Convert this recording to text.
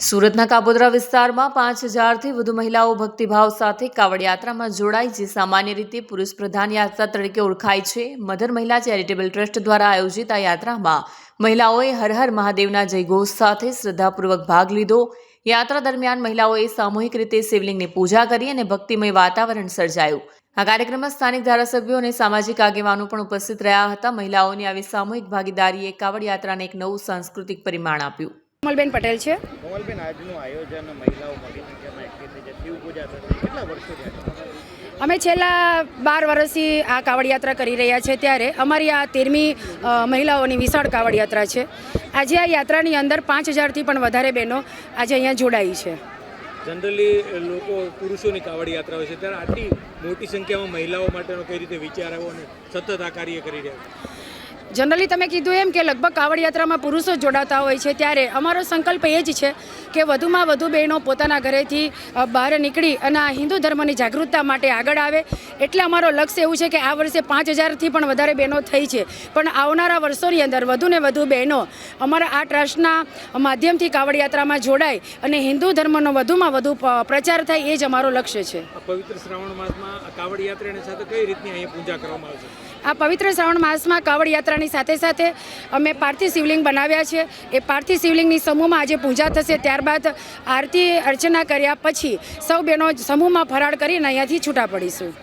સુરતના કાપોદ્રા વિસ્તારમાં પાંચ હજારથી વધુ મહિલાઓ ભક્તિભાવ સાથે કાવડ યાત્રામાં જોડાઈ, જે સામાન્ય રીતે પુરુષ પ્રધાન યાત્રા તરીકે ઓળખાય છે. મધર મહિલા ચેરિટેબલ ટ્રસ્ટ દ્વારા આયોજિત આ યાત્રામાં મહિલાઓએ હર હર મહાદેવના જયઘોષ સાથે શ્રદ્ધાપૂર્વક ભાગ લીધો. યાત્રા દરમિયાન મહિલાઓએ સામૂહિક રીતે શિવલિંગની પૂજા કરી અને ભક્તિમય વાતાવરણ સર્જાયું. આ કાર્યક્રમમાં સ્થાનિક ધારાસભ્યો અને સામાજિક આગેવાનો પણ ઉપસ્થિત રહ્યા હતા. મહિલાઓની આવી સામૂહિક ભાગીદારીએ કાવડ યાત્રાને એક નવું સાંસ્કૃતિક પરિમાણ આપ્યું. કોમલબેન પટેલ છે. કોમલબેન આજનું આયોજન મહિલાઓ મોટી સંખ્યામાં એકઠી થઈ છે. શિવ પૂજા થશે. કેટલા વર્ષોથી અમે છેલ્લા બાર વર્ષથી આ કાવડ યાત્રા કરી રહ્યા છે ત્યારે અમારી આ તેરમી મહિલાઓની વિશાળ કાવડ યાત્રા છે. આજે આ યાત્રાની અંદર પાંચ હજારથી પણ વધારે બહેનો આજે અહીંયા જોડાઈ છે. જનરલી લોકો પુરુષોની કાવડ યાત્રા હોય છે. ત્યારે આટલી મોટી સંખ્યામાં મહિલાઓ માટેનો કઈ રીતે વિચાર આવ્યો અને સતત આ કાર્ય કરી રહ્યા છે? જનરલી તમે કીધું એમ કે લગભગ કાવડ યાત્રામાં પુરુષો જોડાતા હોય છે ત્યારે અમારો સંકલ્પ એ જ છે કે વધુમાં વધુ બહેનો પોતાના ઘરેથી બહાર નીકળી અને આ હિન્દુ ધર્મની જાગૃતતા માટે આગળ આવે. એટલે અમારો લક્ષ્ય એવું છે કે આ વર્ષે પાંચ હજારથી પણ વધારે બહેનો થઈ છે. પણ આવનારા વર્ષોની અંદર વધુ ને વધુ બહેનો અમારા આ ટ્રસ્ટના માધ્યમથી કાવડ યાત્રામાં જોડાય અને હિન્દુ ધર્મનો વધુમાં વધુ પ્રચાર થાય એ જ અમારો લક્ષ્ય છે. આ પવિત્ર શ્રાવણ માસમાં કાવડ યાત્રાની સાથે કઈ રીતની અહીંયા પૂજા કરવામાં આવશે આ પવિત્ર શ્રાવણ માસમાં કાવડ યાત્રાની સાથે સાથે અમે પાર્થિવ શિવલિંગ બનાવ્યા છે. એ પાર્થિવ શિવલિંગની સમૂહમાં આજે પૂજા થશે. ત્યારબાદ આરતી અર્ચના કર્યા પછી સૌ બહેનો સમૂહમાં ફરાળ કરીને અહીંયાથી છૂટા પડીશું.